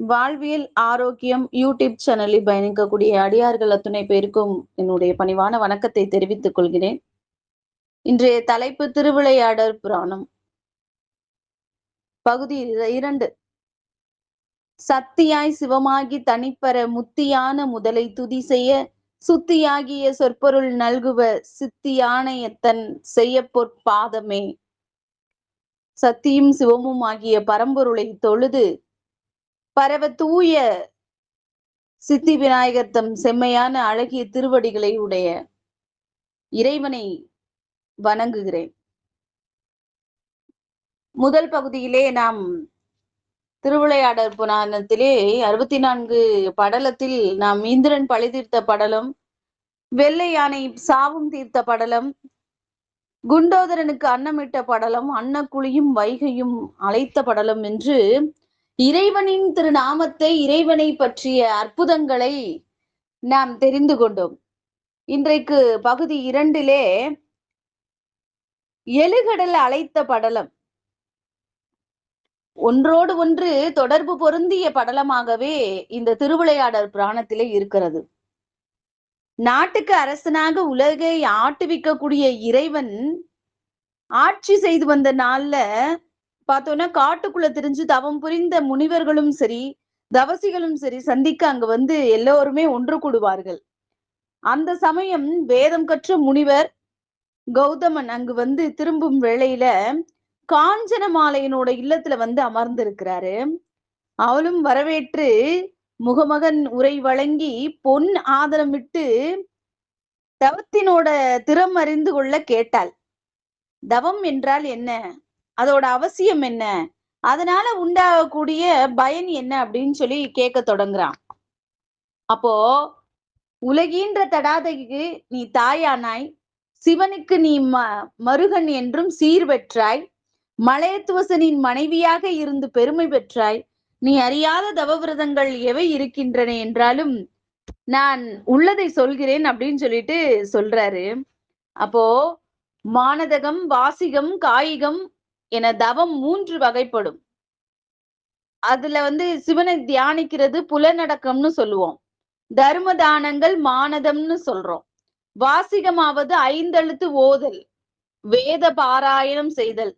வாழ்வியல் ஆரோக்கியம் யூடியூப் சேனலில் பயணிக்கக்கூடிய அடியார்கள் அத்துணை பேருக்கும் என்னுடைய பணிவான வணக்கத்தை தெரிவித்துக் கொள்கிறேன். இன்றைய தலைப்பு திருவிளையாடல் புராணம். பகுதி இரண்டு. சத்தியாய் சிவமாகி தனிப்பெற முத்தியான முதலை துதி செய்ய சுத்தியாகிய சொற்பொருள் நல்குவ சித்தியானையத்தன் செய்ய பொற்பாதமே சத்தியும் சிவமும் ஆகிய பரம்பொருளை தொழுது பரவ தூய சித்தி விநாயகர் தம் செம்மையான அழகிய திருவடிகளை உடைய இறைவனை வணங்குகிறேன். முதல் பகுதியிலே நாம் திருவிளையாடற் புராணத்திலே அறுபத்தி நான்கு படலத்தில் நாம் இந்திரன் பழி தீர்த்த படலம் வெள்ளை யானை சாவும் தீர்த்த படலம் குண்டோதரனுக்கு அன்னமிட்ட படலம் அன்னக்குழியும் வைகையும் அழைத்த படலம் என்று இறைவனின் திருநாமத்தை இறைவனை பற்றிய அற்புதங்களை நாம் தெரிந்து கொண்டோம். இன்றைக்கு பகுதி இரண்டிலே எழுகடல் அழைத்த படலம். ஒன்றோடு ஒன்று தொடர்பு பொருந்திய படலமாகவே இந்த திருவிளையாடல் புராணத்திலே இருக்கிறது. நாட்டுக்கு அரசனாக உலகை ஆட்டுவிக்கக்கூடிய இறைவன் ஆட்சி செய்து வந்த நாள்ல பார்த்தோம்னா காட்டுக்குள்ள திரிஞ்சு தவம் புரிந்த முனிவர்களும் சரி தவசிகளும் சரி சந்திக்க அங்க வந்து எல்லோருமே ஒன்று கூடுவார்கள். அந்த சமயம் வேதம் கற்ற முனிவர் கௌதமன் அங்கு வந்து திரும்பும் வேளையில காஞ்சன மாலையினோட இல்லத்துல வந்து அமர்ந்திருக்கிறாரு. அவளும் வரவேற்று முகமகன் உரை வழங்கி பொன் ஆதரமிட்டு தவத்தினோட திறம் அறிந்து கொள்ள கேட்டாள். தவம் என்றால் என்ன? அதோட அவசியம் என்ன? அதனால உண்டாகக்கூடிய பயன் என்ன அப்படின்னு சொல்லி கேட்க தொடங்குறான். அப்போ உலகின்ற தடாதைக்கு நீ தாயானாய் சிவனுக்கு நீ ம மருகன் என்றும் சீர் பெற்றாய் மலையத்துவசனின் மனைவியாக இருந்து பெருமை பெற்றாய் நீ அறியாத தவவிரதங்கள் எவை இருக்கின்றன என்றாலும் நான் உள்ளதை சொல்கிறேன் அப்படின்னு சொல்லிட்டு சொல்றாரு. அப்போ மானதகம் வாசிகம் காயிகம் என தவம் மூன்று வகைப்படும். அதுல வந்து சிவனை தியானிக்கிறது புலநடக்கம்னு சொல்லுவோம். தர்ம தானங்கள் மானதம்னு சொல்றோம். வாசிகமாவது ஐந்தெழுத்து ஓதல் வேத பாராயணம் செய்தல்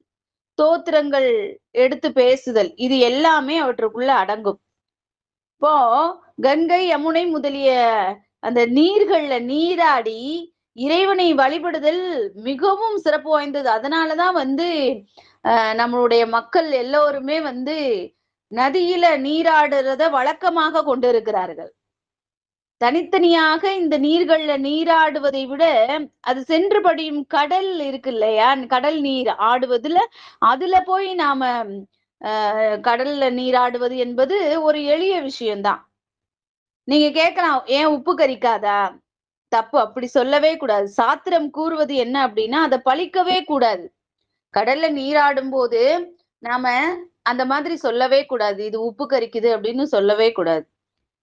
தோத்திரங்கள் எடுத்து பேசுதல். இது எல்லாமே அவற்றுக்குள்ள அடங்கும். இப்போ கங்கை யமுனை முதலிய அந்த நீர்கள்ல நீராடி இறைவனை வழிபடுதல் மிகவும் சிறப்பு வாய்ந்தது. அதனாலதான் வந்து நம்மளுடைய மக்கள் எல்லோருமே வந்து நதியில நீராடுறத வழக்கமாக கொண்டிருக்கிறார்கள். தனித்தனியாக இந்த நீர்கள்ல நீராடுவதை விட அது சென்று படியும் கடல் இருக்கு இல்லையா கடல் நீர் ஆடுவதுல. அதுல போய் நாம கடல்ல நீராடுவது என்பது ஒரு எளிய விஷயம்தான். நீங்க கேட்கலாம் ஏன் உப்பு கரிக்காதா? தப்பு அப்படி சொல்லவே கூடாது. சாத்திரம் கூறுவது என்ன அப்படின்னா அதை பழிக்கவே கூடாது. கடல்ல நீராடும் போது நாம அந்த மாதிரி சொல்லவே கூடாது. இது உப்பு கரிக்குது அப்படின்னு சொல்லவே கூடாது.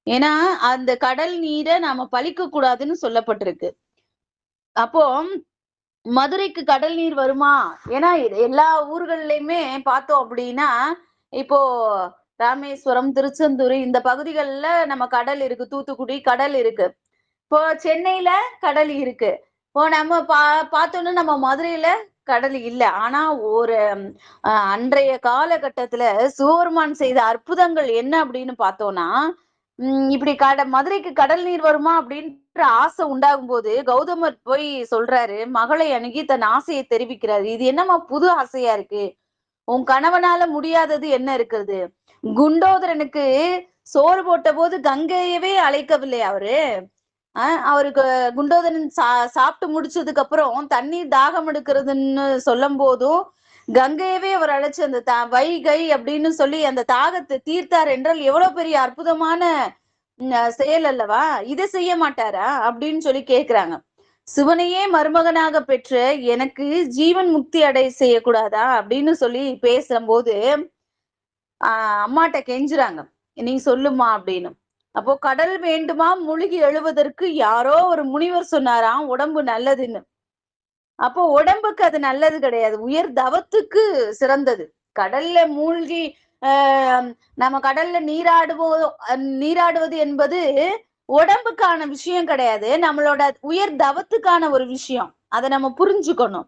ஏன்னா அந்த கடல் நீரை நாம பழிக்க கூடாதுன்னு சொல்லப்பட்டிருக்கு. அப்போ மதுரைக்கு கடல் நீர் வருமா? ஏன்னா இது எல்லா ஊர்கள்லயுமே பார்த்தோம் அப்படின்னா இப்போ ராமேஸ்வரம் திருச்செந்தூர் இந்த பகுதிகளில் நம்ம கடல் இருக்கு தூத்துக்குடி கடல் இருக்கு. இப்போ சென்னையில கடல் இருக்கு. இப்போ நம்ம பா பார்த்தோன்னா நம்ம மதுரையில கடல் இல்லை. ஆனா ஒரு அன்றைய காலகட்டத்துல சிவபெருமான் செய்த அற்புதங்கள் என்ன அப்படின்னு பார்த்தோம்னா இப்படி கட மதுரைக்கு கடல் நீர் வருமா அப்படின்ற ஆசை உண்டாகும் போது கௌதமர் போய் சொல்றாரு மகளை அணுகி தன் ஆசையை தெரிவிக்கிறாரு. இது என்னம்மா புது ஆசையா இருக்கு? உன் கணவனால முடியாதது என்ன இருக்கிறது? குண்டோதரனுக்கு சோறு போட்ட போது கங்கையவே அழைக்கவில்லை அவரு. ஆஹ் அவருக்கு குண்டோதரன் சா சாப்பிட்டு முடிச்சதுக்கு அப்புறம் தண்ணீர் தாகம் எடுக்கிறதுன்னு சொல்லும் போதும் கங்கையவே அவர் அழைச்சு அந்த தா வைகை அப்படின்னு சொல்லி அந்த தாகத்தை தீர்த்தார் என்றால் எவ்வளவு பெரிய அற்புதமான செயல் அல்லவா? இதை செய்ய மாட்டாரா? அப்படின்னு சொல்லி கேக்குறாங்க. சிவனையே மருமகனாக பெற்ற எனக்கு ஜீவன் முக்தி அடை செய்யக்கூடாதா? அப்படின்னு சொல்லி பேசும்போது ஆஹ் அம்மாட்ட கெஞ்சுறாங்க. நீ சொல்லுமா அப்படின்னு. அப்போ கடல் வேண்டுமா? முழுகி எழுவதற்கு யாரோ ஒரு முனிவர் சொன்னாராம் உடம்பு நல்லதுன்னு. அப்போ உடம்புக்கு அது நல்லது கிடையாது. உயர் தவத்துக்கு சிறந்தது. கடல்ல மூழ்கி நம்ம கடல்ல நீராடுவோ அஹ் நீராடுவது என்பது உடம்புக்கான விஷயம் கிடையாது. நம்மளோட உயர் தவத்துக்கான ஒரு விஷயம். அதை நம்ம புரிஞ்சுக்கணும்.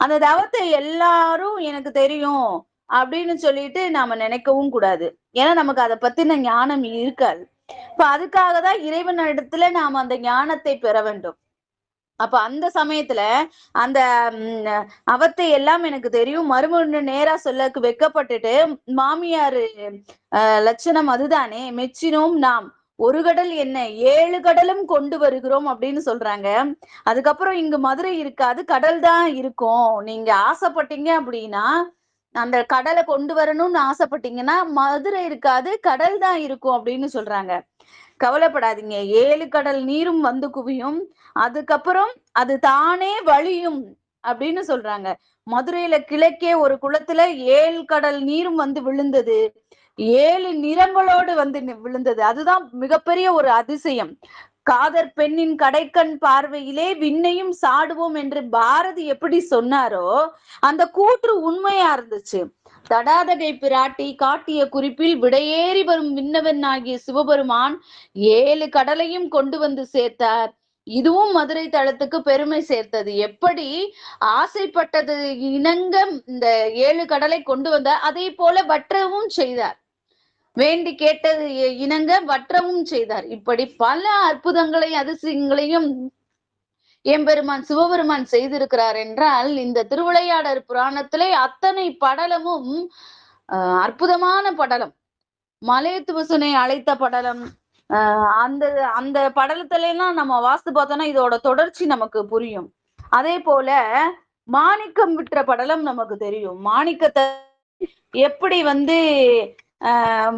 அந்த தவத்தை எல்லாரும் எனக்கு தெரியும் அப்படின்னு சொல்லிட்டு நாம நினைக்கவும் கூடாது. ஏன்னா நமக்கு அதை பத்தின ஞானம் இருக்காது. இப்ப அதுக்காக தான் இறைவன் இடத்துல நாம அந்த ஞானத்தை பெற வேண்டும். அப்ப அந்த சமயத்துல அந்த அவத்தை எல்லாம் எனக்கு தெரியும். மருமகன் நேரா சொல்லக்கு வெக்கப்பட்டுட்டு மாமியாரு அஹ், லட்சணம் அதுதானே. மெச்சினோம் நாம். ஒரு கடல் என்ன? ஏழு கடலும் கொண்டு வருகிறோம் அப்படின்னு சொல்றாங்க. அதுக்கப்புறம் இங்க மதுரை இருக்காது கடல் தான் இருக்கும். நீங்க ஆசைப்பட்டீங்க அப்படின்னா அந்த கடலை கொண்டு வரணும்னு ஆசைப்பட்டீங்கன்னா மதுரை இருக்காது கடல் தான் இருக்கும் அப்படின்னு சொல்றாங்க. கவலைப்படாதீங்க. ஏழு கடல் நீரும் வந்து குவியும். அதுக்கப்புறம் அது தானே வழியும் அப்படின்னு சொல்றாங்க. மதுரையில கிழக்கே ஒரு குளத்துல ஏழு கடல் நீரும் வந்து விழுந்தது. ஏழு நிறங்களோடு வந்து விழுந்தது. அதுதான் மிகப்பெரிய ஒரு அதிசயம். காதர் பெண்ணின் கடைக்கண் பார்வையிலே விண்ணையும் சாடுவோம் என்று பாரதி எப்படி சொன்னாரோ அந்த கூற்று உண்மையா இருந்துச்சு. தடாதகை பிராட்டி காட்டிய குறிப்பில் விடையேறி வரும் விண்ணவன் ஆகிய சிவபெருமான் ஏழு கடலையும் கொண்டு வந்து சேர்த்தார். இதுவும் மதுரை தளத்துக்கு பெருமை சேர்த்தது. எப்படி ஆசைப்பட்டது இணங்க இந்த ஏழு கடலை கொண்டு வந்தார்? அதே போல வற்றவும் செய்தார். வேண்டி கேட்டது இணங்க வற்றவும் செய்தார். இப்படி பல அற்புதங்களை அதிசயங்களையும் எம்பெருமான் சிவபெருமான் செய்திருக்கிறார் என்றால் இந்த திருவிளையாடர் புராணத்திலே அத்தனை படலமும் அஹ், அற்புதமான படலம். மலையத்துவசனை அழைத்த படலம் அந்த அந்த படலத்துல எல்லாம் நம்ம வாஸ்து பார்த்தோம்னா இதோட தொடர்ச்சி நமக்கு புரியும். அதே போல மாணிக்கம் விற்ற படலம் நமக்கு தெரியும். மாணிக்கத்தை எப்படி வந்து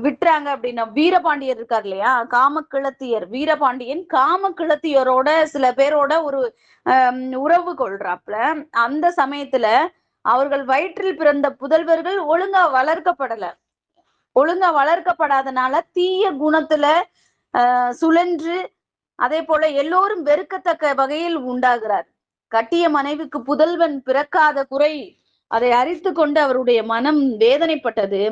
விட்டுறாங்க அப்படின்னா வீரபாண்டியர் இருக்கார் இல்லையா காமக்கிழத்தியர் வீரபாண்டியன் காமக்கிழத்தியரோட சில பேரோட ஒரு ஆஹ் உறவு கொள்றாப்ல அந்த சமயத்துல அவர்கள் வயிற்றில் பிறந்த புதல்வர்கள் ஒழுங்கா வளர்க்கப்படல. ஒழுங்கா வளர்க்கப்படாதனால தீய குணத்துல ஆஹ் சுழன்று அதே போல எல்லோரும் வெறுக்கத்தக்க வகையில் உண்டாகிறார். கட்டிய மனைவிக்கு புதல்வன் பிறக்காத குறை அதை அறித்து கொண்டு அவருடைய மனம் வேதனைப்பட்டது.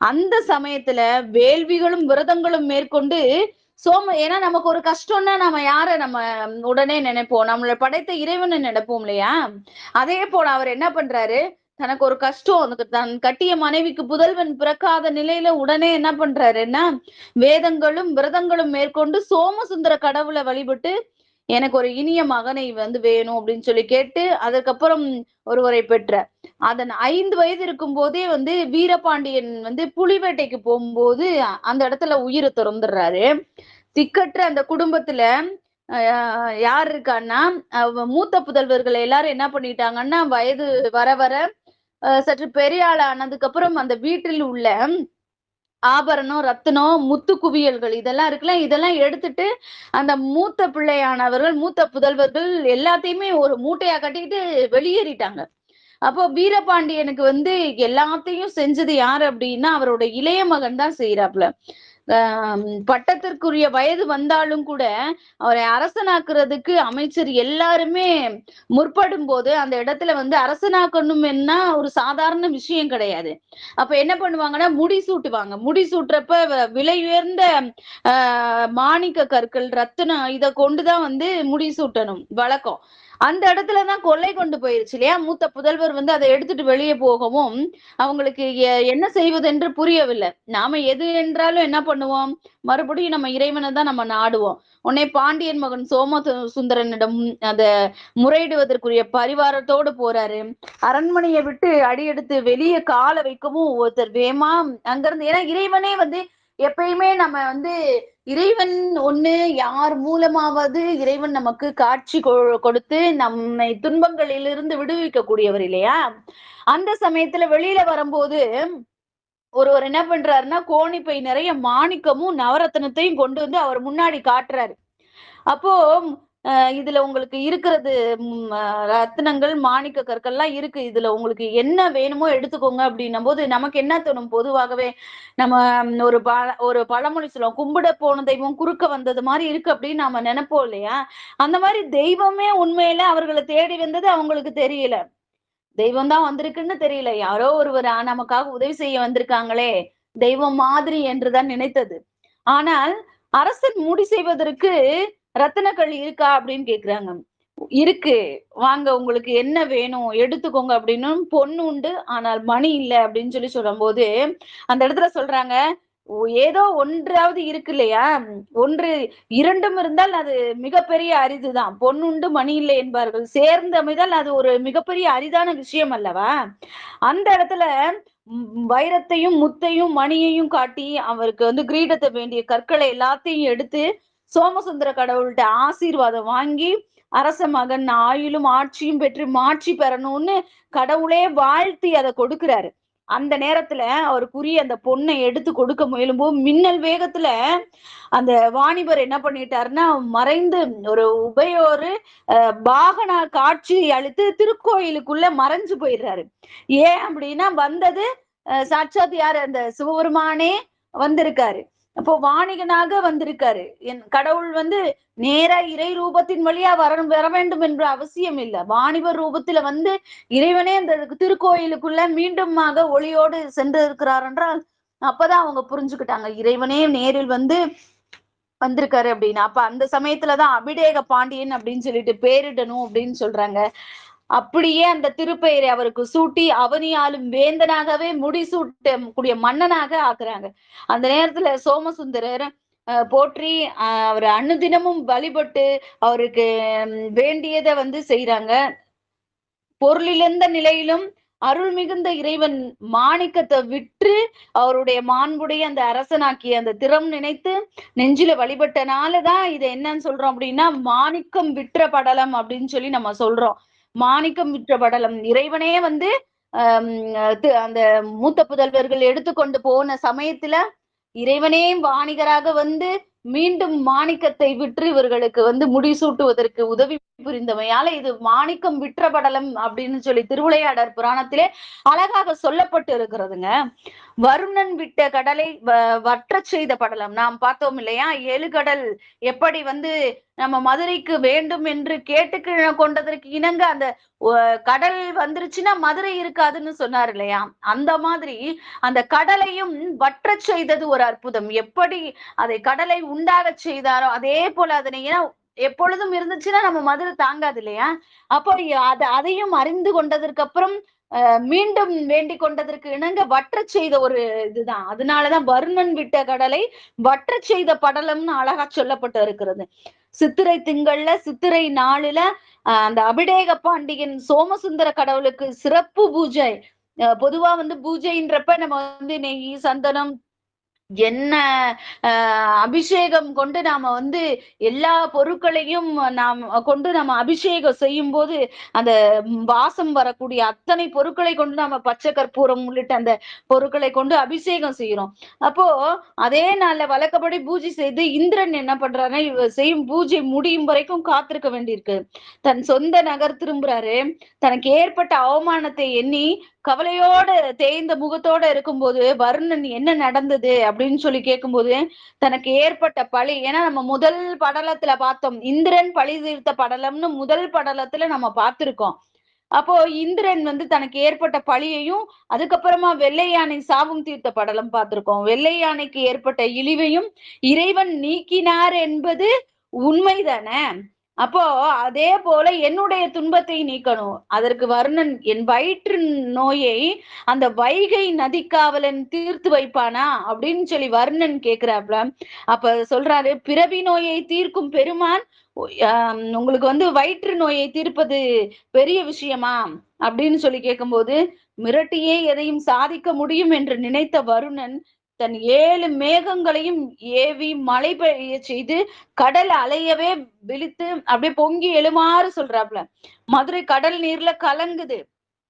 அந்த சமயத்துல வேள்விகளும் விரதங்களும் மேற்கொண்டு சோம ஏன்னா நமக்கு ஒரு கஷ்டம்னா நம்ம யார நம்ம உடனே நினைப்போம்? நம்மள படைத்த இறைவனை நினைப்போம் இல்லையா? அதே போல அவர் என்ன பண்றாரு? தனக்கு ஒரு கஷ்டம் அதுக்கு தன் கட்டிய மனைவிக்கு புதல்வன் பிறக்காத நிலையில உடனே என்ன பண்றாருன்னா வேதங்களும் விரதங்களும் மேற்கொண்டு சோமசுந்தர கடவுளை வழிபட்டு எனக்கு ஒரு இனிய மகனை வந்து வேணும் அப்படின்னு சொல்லி கேட்டு அதுக்கப்புறம் ஒருவரை பெற்ற. அதன் ஐந்து வயது இருக்கும் போதே வந்து வீரபாண்டியன் வந்து புலிவேட்டைக்கு போகும்போது அந்த இடத்துல உயிரை திறந்துடுறாரு. திக்கற்ற அந்த குடும்பத்துல யார் இருக்கான்னா மூத்த புதல்வர்கள் எல்லாரும் என்ன பண்ணிட்டாங்கன்னா வயது வர வர சற்று பெரிய ஆள் ஆனதுக்கு அப்புறம் அந்த வீட்டில் உள்ள ஆபரணம் ரத்தினம் முத்து குவியல்கள் இதெல்லாம் இருக்குல்ல இதெல்லாம் எடுத்துட்டு அந்த மூத்த பிள்ளையானவர்கள் மூத்த புதல்வர்கள் எல்லாத்தையுமே ஒரு மூட்டையா கட்டிக்கிட்டு வெளியேறிட்டாங்க. அப்போ வீரபாண்டியனுக்கு வந்து எல்லாத்தையும் செஞ்சது யாரு அப்படின்னா அவரோட இளைய மகன் தான் செய்யறாப்ல பட்டத்திற்குரிய வயது வந்தாலும் கூட அவரை அரசனாக்குறதுக்கு அமைச்சர் எல்லாருமே முற்படும் போது அந்த இடத்துல வந்து அரசனாக்கணும்னா ஒரு சாதாரண விஷயம் கிடையாது. அப்ப என்ன பண்ணுவாங்கன்னா முடி சூட்டுவாங்க. முடி சூட்டுறப்ப வ- விலை உயர்ந்த ஆஹ் மாணிக்க கற்கள் ரத்தினம் இத கொண்டுதான் வந்து முடி சூட்டணும் வழக்கம். அந்த இடத்துல தான் கொள்ளை கொண்டு போயிருச்சு இல்லையா? மூத்த புதல்வர் வந்து அதை எடுத்துட்டு வெளியே போகவும் அவங்களுக்கு எ- என்ன செய்வதென்று புரியவில்லை. நாம எது என்றாலும் என்ன பண்ணுவோம்? மறுபடியும் நம்ம இறைவனை தான் நம்ம நாடுவோம். உடனே பாண்டியன் மகன் சோம சுந்தரனிடம் அத முறையிடுவதற்குரிய பரிவாரத்தோடு போறாரு. அரண்மனையை விட்டு அடியெடுத்து வெளியே காலை வைக்கவும் ஒருத்தர் வேமா அங்கிருந்து. ஏன்னா இறைவனே வந்து எப்பயுமே நம்ம வந்து இறைவன் ஒண்ணு யார் மூலமாவது இறைவன் நமக்கு காட்சி கொ- கொடுத்து நம்மை துன்பங்களிலிருந்து விடுவிக்க கூடியவர் இல்லையா? அந்த சமயத்துல வெளியில வரும்போது ஒருவர் என்ன பண்றாருன்னா கோணிப்பை நிறைய மாணிக்கமும் நவரத்னத்தையும் கொண்டு வந்து அவர் முன்னாடி காட்டுறாரு. அப்போ இதுல உங்களுக்கு இருக்கிறது ரத்தினங்கள் மாணிக்க கற்கள்லாம் இருக்கு. இதுல உங்களுக்கு என்ன வேணுமோ எடுத்துக்கோங்க அப்படின்னும் போது நமக்கு என்ன தோணும்? பொதுவாகவே நம்ம ஒரு பழ ஒரு பழமொழி சொல்லுவோம். கும்பிட போன தெய்வம் குறுக்க வந்தது மாதிரி இருக்கு அப்படின்னு நாம நினைப்போம் இல்லையா? அந்த மாதிரி தெய்வமே உண்மையில அவர்களை தேடி வந்தது அவங்களுக்கு தெரியல. தெய்வம் தான் வந்திருக்குன்னு தெரியல. யாரோ ஒருவர் நமக்காக உதவி செய்ய வந்திருக்காங்களே. தெய்வம் மாதிரி என்றுதான் நினைத்தது. ஆனால் அரசன் முடி செய்வதற்கு ரத்தினக்கள் இருக்கா அப்படின்னு கேக்குறாங்க. இருக்கு. வாங்க உங்களுக்கு என்ன வேணும்? எடுத்துக்கோங்க அப்படின்னு பொண்ணு உண்டு. ஆனால் மணி இல்லை அப்படின்னு சொல்லி சொல்லும் போது அந்த இடத்துல சொல்றாங்க ஏதோ ஒன்றாவது இருக்கு இல்லையா? ஒன்று இரண்டும் இருந்தால் அது மிகப்பெரிய அரிதுதான். பொண்ணுண்டு மணி இல்லை என்பார்கள். சேர்ந்து அமைதால் அது ஒரு மிகப்பெரிய அரிதான விஷயம் அல்லவா? அந்த இடத்துல வைரத்தையும் முத்தையும் மணியையும் காட்டி அவருக்கு வந்து கிரீடத்தை வேண்டிய கற்களை எல்லாத்தையும் எடுத்து சோமசுந்தர கடவுள்கிட்ட ஆசீர்வாதம் வாங்கி அரச மகன் ஆயுளும் ஆட்சியும் பெற்று மாட்சி பெறணும்னு கடவுளே வாழ்த்தி அதை கொடுக்கிறாரு. அந்த நேரத்துல அவருக்குரிய அந்த பொண்ணை எடுத்து கொடுக்க முயலும்போது மின்னல் வேகத்துல அந்த வாணிபர் என்ன பண்ணிட்டாருன்னா மறைந்து ஒரு உபயோரு அஹ், வாகன காட்சி அழித்து திருக்கோயிலுக்குள்ள மறைஞ்சு போயிடுறாரு. ஏன் அப்படின்னா வந்தது சாட்சாத் யாரு? அந்த சிவபெருமானே வந்திருக்காரு. அப்போ வாணிகனாக வந்திருக்காரு. என் கடவுள் வந்து நேரா இறை ரூபத்தின் வழியா வர வர வேண்டும் என்ற அவசியம் இல்லை. வாணிபர் ரூபத்துல வந்து இறைவனே அந்த திருக்கோயிலுக்குள்ள மீண்டுமாக ஒளியோடு சென்று இருக்கிறார் என்றால் அப்பதான் அவங்க புரிஞ்சுக்கிட்டாங்க. இறைவனே நேரில் வந்து வந்திருக்காரு அப்படின்னு. அப்ப அந்த சமயத்துலதான் அபிடேக பாண்டியன் அப்படின்னு சொல்லிட்டு பேரிடணும் அப்படின்னு சொல்றாங்க. அப்படியே அந்த திருப்பெயரை அவருக்கு சூட்டி அவனியாலும் வேந்தனாகவே முடிசூட்ட கூடிய மன்னனாக ஆக்குறாங்க. அந்த நேரத்துல சோமசுந்தரர் போற்றி அஹ், அவர் அனுதினமும் வழிபட்டு அவருக்கு வேண்டியதை வந்து செய்யறாங்க பொருளிழந்த நிலையிலும் அருள் மிகுந்த இறைவன் மாணிக்கத்தை விற்று அவருடைய மாண்புடைய அந்த அரசனாக்கிய அந்த திறம் நினைத்து நெஞ்சில வழிபட்டனாலதான் இதை என்னன்னு சொல்றோம் அப்படின்னா மாணிக்கம் விற்ற படலம் அப்படின்னு சொல்லி நம்ம சொல்றோம். மாணிக்கம் விற்ற படலம் இறைவனே வந்து அந்த மூத்த புதல்வர்கள் எடுத்துக்கொண்டு போன சமயத்துல இறைவனே வாணிகராக வந்து மீண்டும் மாணிக்கத்தை விற்று இவர்களுக்கு வந்து முடிசூட்டுவதற்கு உதவி புரிந்தமையால இது மாணிக்கம் விற்ற படலம் அப்படின்னு சொல்லி திருவிளையாடர் புராணத்திலே அழகாக சொல்லப்பட்டு இருக்கிறதுங்க. வருணன் விட்ட கடலை வ- வற்றச் செய்த படலம். நாம் பார்த்தோம் இல்லையா? எழுகடல் எப்படி வந்து நம்ம மதுரைக்கு வேண்டும் என்று கேட்டு கொண்டதற்கு இணங்க அந்த கடல் வந்துருச்சுன்னா மதுரை இருக்காதுன்னு சொன்னார் இல்லையா? அந்த மாதிரி அந்த கடலையும் வற்றச் செய்தது ஒரு அற்புதம். எப்படி அதை கடலை உண்டாகச் செய்தாரோ அதே போல அதனை ஏன்னா எப்பொழுதும் இருந்துச்சுன்னா நம்ம மதுரை தாங்காது இல்லையா? அப்போ அதை அதையும் அறிந்து கொண்டதற்கு அப்புறம் மீண்டும் வேண்டிக் கொண்டதற்கு இணங்க வற்றச் செய்த ஒரு இதுதான். அதனாலதான் வருணன் விட்ட கடலை வற்றச் செய்த படலம்னு அழகா சொல்லப்பட்டு இருக்கிறது. சித்திரை திங்கள்ல சித்திரை நாளுல அந்த அபிடேக பாண்டியன் சோமசுந்தர கடவுளுக்கு சிறப்பு பூஜை. பொதுவா வந்து பூஜைன்றப்ப நம்ம வந்து நெய் சந்தனம் என்ன ஆஹ் அபிஷேகம் கொண்டு நாம வந்து எல்லா பொருட்களையும் நாம் கொண்டு நம்ம அபிஷேகம் செய்யும் போது அந்த வாசம் வரக்கூடிய அத்தனை பொருட்களை கொண்டு நாம பச்சை கற்பூரம் உள்ளிட்ட அந்த பொருட்களை கொண்டு அபிஷேகம் செய்யறோம். அப்போ அதே நாள்ல வழக்கப்படி பூஜை செய்து இந்திரன் என்ன பண்றாருன்னா செய்யும் பூஜை முடியும் வரைக்கும் காத்திருக்க வேண்டியிருக்கு. தன் சொந்த நகர் திரும்புறாரு. தனக்கு ஏற்பட்ட அவமானத்தை எண்ணி கவலையோட தேய்ந்த முகத்தோட இருக்கும்போது வருணன் என்ன நடந்தது? அப்படின்னு சொல்லி கேட்கும்போது தனக்கு ஏற்பட்ட பழி. ஏன்னா நம்ம முதல் படலத்துல பார்த்தோம். இந்திரன் பழி தீர்த்த படலம்னு முதல் படலத்துல நம்ம பார்த்திருக்கோம். அப்போ இந்திரன் வந்து தனக்கு ஏற்பட்ட பழியையும் அதுக்கப்புறமா வெள்ளை யானை சாபம் தீர்த்த படலம் பார்த்திருக்கோம். வெள்ளை யானைக்கு ஏற்பட்ட இழிவையும் இறைவன் நீக்கினார் என்பது உண்மைதானே? அப்போ அதே போல என்னுடைய துன்பத்தை நீக்கணும். அதற்கு வருணன் என் வயிற்று நோயை அந்த வைகை நதிக்காவலன் தீர்த்து வைப்பானா? அப்படின்னு சொல்லி வருணன் கேக்குறாப்ல. அப்ப சொல்றாரு பிறவி நோயை தீர்க்கும் பெருமான் உங்களுக்கு வந்து வயிற்று நோயை தீர்ப்பது பெரிய விஷயமா? அப்படின்னு சொல்லி கேட்கும்போது மிரட்டியே எதையும் சாதிக்க முடியும் என்று நினைத்த வருணன் தன் ஏழு மேகங்களையும் ஏவி மழை பெய்ய செய்து கடல் அலையவே விழித்து அப்படியே பொங்கி எழுமாறு சொல்றாப்ல மதுரை கடல் நீர்ல கலங்குது.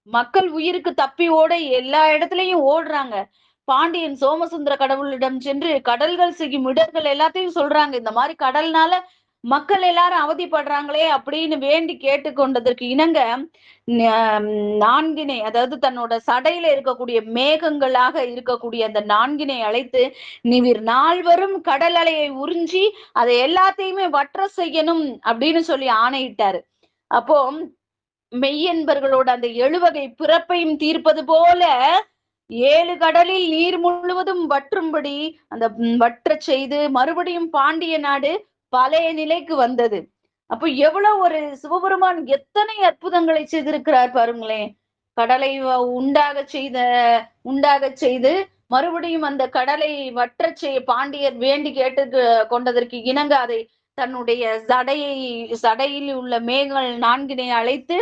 மக்கள் உயிருக்கு தப்பி ஓட எல்லா இடத்துலயும் ஓடுறாங்க. பாண்டியன் சோமசுந்தர கடவுளிடம் சென்று கடல்கள் செய்யும் இடர்கள் எல்லாத்தையும் சொல்றாங்க. இந்த மாதிரி கடல்னால மக்கள் எல்லாரும் அவதிப்படுறாங்களே அப்படின்னு வேண்டி கேட்டுக்கொண்டதற்கு இணங்க நான்கினை அதாவது தன்னோட சடையில இருக்கக்கூடிய மேகங்களாக இருக்கக்கூடிய அந்த நான்கினை அழைத்து நீவிர் நால்வரும் கடல் அலையை உறிஞ்சி அதை எல்லாத்தையுமே வற்ற செய்யணும் அப்படின்னு சொல்லி ஆணையிட்டாரு. அப்போ மெய்யன்பர்களோட அந்த எழுவகை பிறப்பையும் தீர்ப்பது போல ஏழு கடலில் நீர் முழுவதும் வற்றும்படி அந்த வற்ற வற்றச் செய்து மறுபடியும் பாண்டிய நாடு பழைய நிலைக்கு வந்தது. அப்போ எவ்வளவு ஒரு சிவபெருமான் எத்தனை அற்புதங்களை செய்திருக்கிறார் பாருங்களேன். கடலை உண்டாக செய்த உண்டாக செய்து மறுபடியும் அந்த கடலை வற்ற செய்ய பாண்டியர் வேண்டி கேட்டு கொண்டதற்கு இணங்க அதை தன்னுடைய சடையை சடையில் உள்ள மேகங்கள் நான்கினை அழைத்து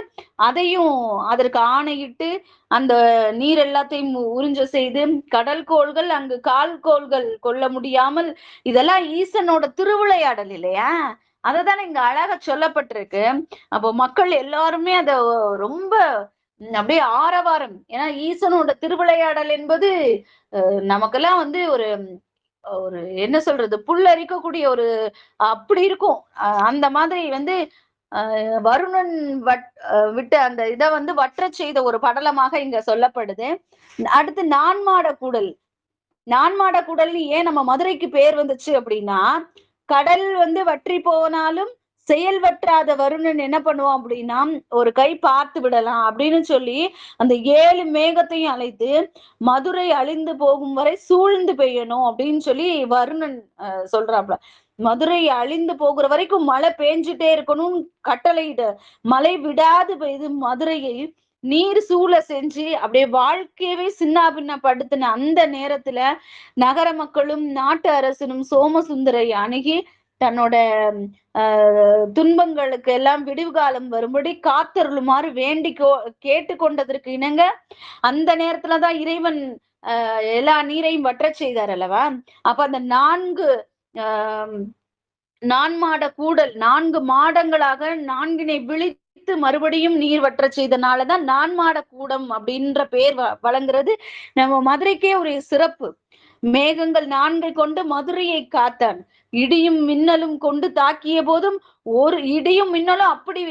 அதையும் அதற்கு ஆணையிட்டு அந்த நீர் எல்லாத்தையும் உறிஞ்ச செய்து கடல் கோள்கள் அங்கு கால் கோள்கள் கொள்ள முடியாமல் இதெல்லாம் ஈசனோட திருவிளையாடல் இல்லையா அததானே இங்க அழகா சொல்லப்பட்டிருக்கு. அப்போ மக்கள் எல்லாருமே அத ரொம்ப அப்படியே ஆரவாரம். ஏன்னா ஈசனோட திருவிளையாடல் என்பது அஹ், நமக்கெல்லாம் வந்து ஒரு ஒரு என்ன சொல்றது புல்லரிக்கக்கூடிய ஒரு அப்படி இருக்கும். அஹ், அந்த மாதிரி வந்து வருணன் வட் அஹ், விட்ட அந்த இதை வந்து வற்ற செய்த ஒரு படலமாக இங்க சொல்லப்படுது. அடுத்து நான்மாட கூடல். நான்மாட கூடல் ஏன் நம்ம மதுரைக்கு பேர் வந்துச்சு அப்படின்னா கடல் வந்து வற்றி போனாலும் செயல்வற்றாத வருணன் என்ன பண்ணுவான் அப்படின்னா ஒரு கை பார்த்து விடலாம் அப்படின்னு சொல்லி அந்த ஏழு மேகத்தையும் அழைத்து மதுரை அழிந்து போகும் வரை சூழ்ந்து பெய்யணும் அப்படின்னு சொல்லி வருணன் அஹ், சொல்றாப்ல மதுரை அழிந்து போகிற வரைக்கும் மழை பேஞ்சுட்டே இருக்கணும்னு கட்டளையிட மழை விடாது பெய்து மதுரையை நீர் சூழ செஞ்சு அப்படியே வாழ்க்கையவே சின்னாபின்னப்படுத்தின அந்த நேரத்துல நகர மக்களும் நாட்டு அரசனும் சோமசுந்தரை அணுகி தன்னோட துன்பங்களுக்கு எல்லாம் விடிவு காலம் வரும்படி காத்தருளுமாறு வேண்டி கேட்டு கொண்டதற்கு இணங்க அந்த நேரத்துலதான் இறைவன் ஆஹ் எல்லா நீரையும் வற்றச் செய்தார் அல்லவா? அப்ப அந்த நான்கு ஆஹ் நான்மாட கூடல் நான்கு மாடங்களாக நான்கினை விழித்து மறுபடியும் நீர் வற்றச் செய்தனாலதான் நான் மாட கூடம் அப்படின்ற பேர் வழங்குறது. நம்ம மதுரைக்கே ஒரு சிறப்பு. மேகங்கள் நான்கை கொண்டு மதுரையை காத்தான். இடியும் மின்னலும் கொண்டு தாக்கிய போதும் ஒரு இடியும் மின்னலும் அப்படி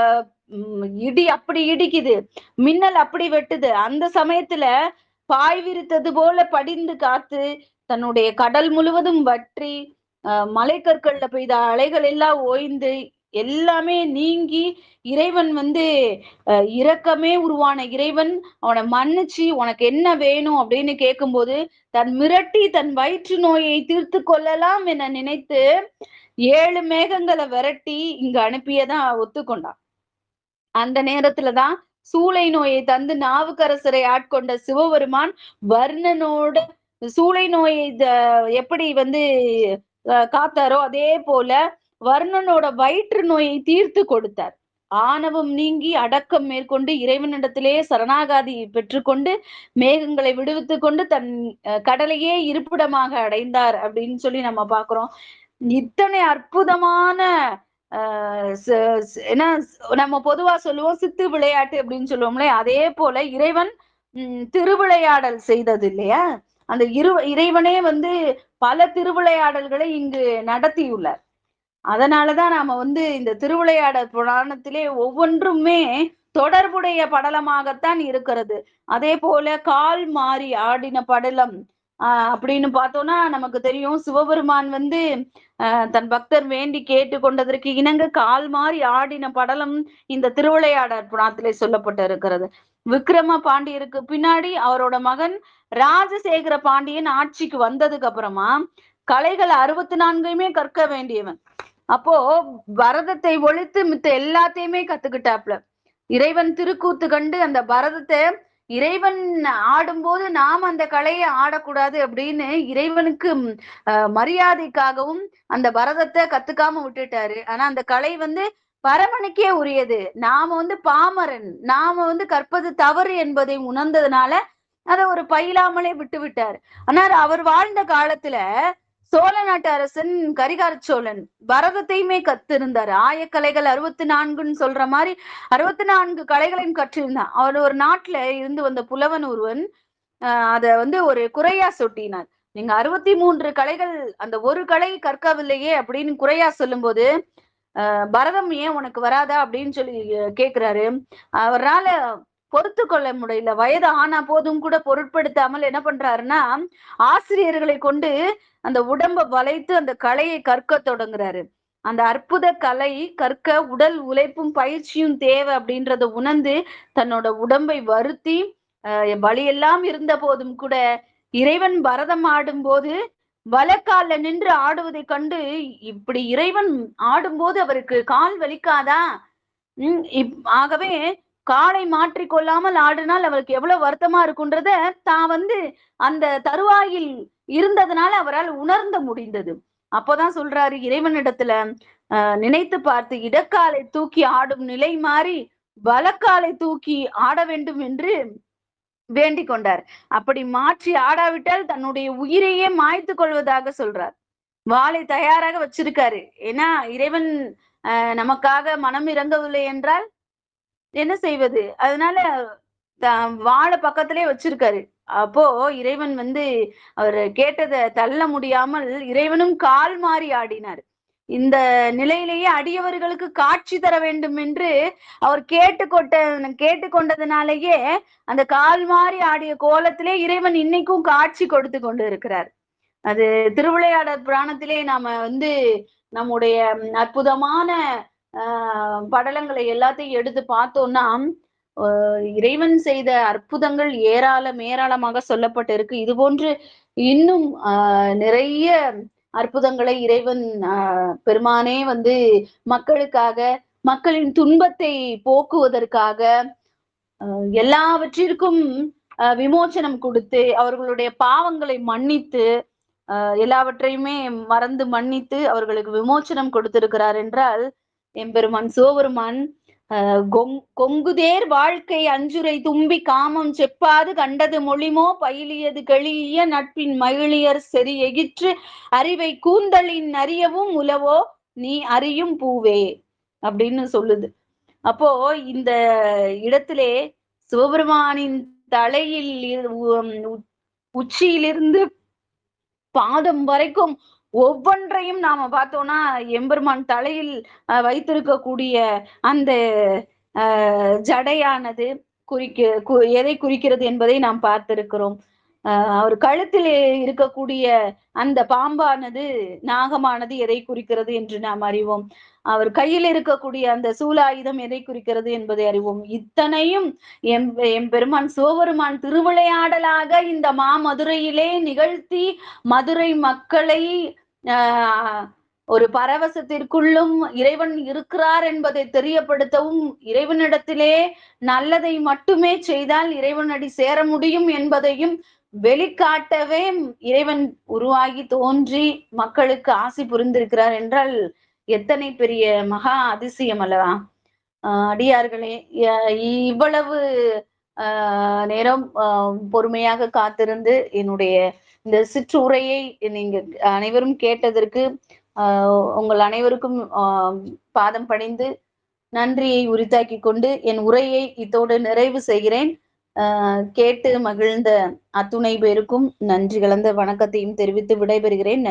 அஹ், உம், இடி அப்படி இடிக்குது. மின்னல் அப்படி வெட்டுது. அந்த சமயத்துல பாய் விரித்தது போல படிந்து காத்து தன்னுடைய கடல் முழுவதும் வற்றி அஹ், மலைக்கற்கள்ல பெய்த அலைகள் எல்லாம் ஓய்ந்து எல்லாமே நீங்கி இறைவன் வந்து அஹ், இரக்கமே உருவான இறைவன். அவனை மன்னிச்சு உனக்கு என்ன வேணும் அப்படின்னு கேட்கும்போது தன் மிரட்டி தன் வயிற்று நோயை தீர்த்து கொள்ளலாம் என நினைத்து ஏழு மேகங்களை விரட்டி இங்க அனுப்பியதா ஒத்துக்கொண்டான். அந்த நேரத்துலதான் சூளை நோயை தந்து நாவுக்கரசரை ஆட்கொண்ட சிவபெருமான் வர்ணனோட சூளை நோயை த- எப்படி வந்து காத்தாரோ அதே போல வர்ணனோட வயிற்று நோயை தீர்த்து கொடுத்தார். ஆணவம் நீங்கி அடக்கம் மேற்கொண்டு இறைவனிடத்திலே சரணாகாதி பெற்றுக்கொண்டு மேகங்களை விடுவித்து கொண்டு தன் கடலையே இருப்பிடமாக அடைந்தார் அப்படின்னு சொல்லி நம்ம பாக்குறோம் இத்தனை அற்புதமான ஆஹ் என்ன நம்ம பொதுவா சொல்லுவோம் சித்து விளையாட்டு அப்படின்னு சொல்லுவோம்ல அதே போல இறைவன் உம் திருவிளையாடல் செய்தது இல்லையா? அந்த இரு இறைவனே வந்து பல திருவிளையாடல்களை இங்கு நடத்தியுள்ளார். அதனாலதான் நாம வந்து இந்த திருவிளையாடல் புராணத்திலே ஒவ்வொன்றுமே தொடர்புடைய படலமாகத்தான் இருக்கிறது. அதே போல கால் மாறி ஆடின படலம் ஆஹ் அப்படின்னு பார்த்தோம்னா நமக்கு தெரியும். சிவபெருமான் வந்து ஆஹ் தன் பக்தர் வேண்டி கேட்டு கொண்டதற்கு இணங்க கால் மாறி ஆடின படலம் இந்த திருவிளையாடற் புராணத்திலே சொல்லப்பட்டு இருக்கிறது விக்ரம பாண்டியருக்கு பின்னாடி அவரோட மகன் ராஜசேகர பாண்டியன் ஆட்சிக்கு வந்ததுக்கு அப்புறமா கலைகள் அறுபத்தி நான்கையுமே கற்க வேண்டியவன். அப்போ பரதத்தை ஒழித்து மித்த எல்லாத்தையுமே கத்துக்கிட்டாப்ல. இறைவன் திருக்கூத்து கண்டு அந்த பரதத்தை இறைவன் ஆடும்போது நாம் அந்த கலையை ஆடக்கூடாது அப்படின்னு இறைவனுக்கு மரியாதைக்காகவும் அந்த பரதத்தை கத்துக்காம விட்டுட்டாரு. ஆனா அந்த கலை வந்து பரமனுக்கே உரியது. நாம வந்து பாமரன். நாம வந்து கற்பது தவறு என்பதை உணர்ந்ததுனால அதை ஒரு பயிலாமலே விட்டு விட்டார் ஆனால் அவர் வாழ்ந்த காலத்துல சோழ நாட்டு அரசன் கரிகார சோழன். பரதத்தையுமே கத்திருந்தாரு. ஆயக்கலைகள் அறுபத்தி நான்குன்னு சொல்ற மாதிரி அறுபத்தி நான்கு கலைகளையும் கற்றிருந்தான். அவர் ஒரு நாட்டுல இருந்து வந்த புலவன் ஒருவன் ஆஹ் அத வந்து ஒரு குறையா சொட்டினார். நீங்க அறுபத்தி மூன்று கலைகள் அந்த ஒரு கலை கற்கவில்லையே அப்படின்னு குறையா சொல்லும்போது பரதம் ஏன் உனக்கு வராதா அப்படின்னு சொல்லி கேக்குறாரு. அவரால் பொறுத்து கொள்ள முடியல. வயது ஆனா போதும் கூட பொருட்படுத்தாமல் என்ன பண்றாருன்னா ஆசிரியர்களை கொண்டு அந்த உடம்ப வளைத்து அந்த கலையை கற்க தொடங்குறாரு. அந்த அற்புத கலை கற்க உடல் உழைப்பும் பயிற்சியும் தேவை அப்படின்றத உணர்ந்து தன்னோட உடம்பை வருத்தி வழியெல்லாம் இருந்த போதும் கூட இறைவன் பரதம் ஆடும்போது வலக்கால நின்று ஆடுவதை கண்டு இப்படி இறைவன் ஆடும்போது அவருக்கு கால் வலிக்காதா? உம் ஆகவே காலை மாற்றிக்கொள்ளாமல் ஆடினால் அவருக்கு எவ்வளவு வருத்தமா இருக்குன்றத தான் வந்து அந்த தருவாயில் இருந்ததுனால அவரால் உணர்ந்த முடிந்தது. அப்போதான் சொல்றாரு இறைவனிடத்துல நினைத்து பார்த்து இடக்காலை தூக்கி ஆடும் நிலை மாறி வலக்காலை தூக்கி ஆட வேண்டும் என்று வேண்டிக் கொண்டார். அப்படி மாற்றி ஆடாவிட்டால் தன்னுடைய உயிரையே மாய்த்து கொள்வதாக சொல்றார். வாளை தயாராக வச்சிருக்காரு. ஏன்னா இறைவன் நமக்காக மனம் இறங்கவில்லை என்றால் என்ன செய்வது? அதனால வாழை பக்கத்திலே வச்சிருக்காரு. அப்போ இறைவன் வந்து அவர் கேட்டதை தள்ள முடியாமல் இறைவனும் கால் மாறி ஆடினார். இந்த நிலையிலேயே அடியவர்களுக்கு காட்சி தர வேண்டும் என்று அவர் கேட்டுக்கொட்ட கேட்டுக்கொண்டதுனாலேயே அந்த கால் மாறி ஆடிய கோலத்திலே இறைவன் இன்னைக்கும் காட்சி கொடுத்து கொண்டு இருக்கிறார் அது திருவிளையாடற் புராணத்திலே நாம வந்து நம்முடைய அற்புதமான படலங்களை எல்லாத்தையும் எடுத்து பார்த்தோம்னா இறைவன் செய்த அற்புதங்கள் ஏராளம் ஏராளமாக சொல்லப்பட்டு இருக்கு இது போன்று இன்னும் ஆஹ் நிறைய அற்புதங்களை இறைவன் பெருமானே வந்து மக்களுக்காக மக்களின் துன்பத்தை போக்குவதற்காக எல்லாவற்றிற்கும் விமோச்சனம் கொடுத்து அவர்களுடைய பாவங்களை மன்னித்து எல்லாவற்றையுமே மறந்து மன்னித்து அவர்களுக்கு விமோச்சனம் கொடுத்திருக்கிறார் என்றால் எம்பெருமான் சிவபெருமான் கொங்குதேர் வாழ்க்கை அஞ்சுரை தும்பி காமம் செப்பாது கண்டது மொழிமோ பயிலியது கெளிய நட்பின் மகிழியர் செறி எகிற்று அறிவை கூந்தலின் அறியவும் உலவோ நீ அறியும் பூவே அப்படின்னு சொல்லுது. அப்போ இந்த இடத்திலே சிவபெருமானின் தலையில் உச்சியிலிருந்து பாதம் வரைக்கும் ஒவ்வொன்றையும் நாம பார்த்தோம்னா எம்பெருமான் தலையில் வைத்திருக்கக்கூடிய அந்த ஜடையானது குறிக்க எதை குறிக்கிறது என்பதை நாம் பார்த்திருக்கிறோம். அவர் கழுத்தில் இருக்கக்கூடிய அந்த பாம்பானது நாகமானது எதை குறிக்கிறது என்று நாம் அறிவோம். அவர் கையில் இருக்கக்கூடிய அந்த சூலாயுதம் எதை குறிக்கிறது என்பதை அறிவோம். இத்தனையும் எம் எம்பெருமான் சிவபெருமான் திருவிளையாடலாக இந்த மாமதுரையிலே நிகழ்த்தி மதுரை மக்களை ஒரு பரவசத்திற்குள்ளும் இறைவன் இருக்கிறார் என்பதை தெரியப்படுத்தவும் இறைவனிடத்திலே நல்லதை மட்டுமே செய்தால் இறைவனடி சேர முடியும் என்பதையும் வெளிக்காட்டவே இறைவன் உருவாகி தோன்றி மக்களுக்கு ஆசி புரிந்திருக்கிறார் என்றால் எத்தனை பெரிய மகா அதிசயம் அல்லவா? அடியார்களே இவ்வளவு நேரம் பொறுமையாக காத்திருந்து என்னுடைய இந்த சிற்றுரையை நீங்க அனைவரும் கேட்டதற்கு உங்கள் அனைவருக்கும் பாதம் பணிந்து நன்றியை உரித்தாக்கி கொண்டு என் உரையை இத்தோடு நிறைவு செய்கிறேன். கேட்டு மகிழ்ந்த அத்துணை பேருக்கும் நன்றி கலந்த வணக்கத்தையும் தெரிவித்து விடைபெறுகிறேன்.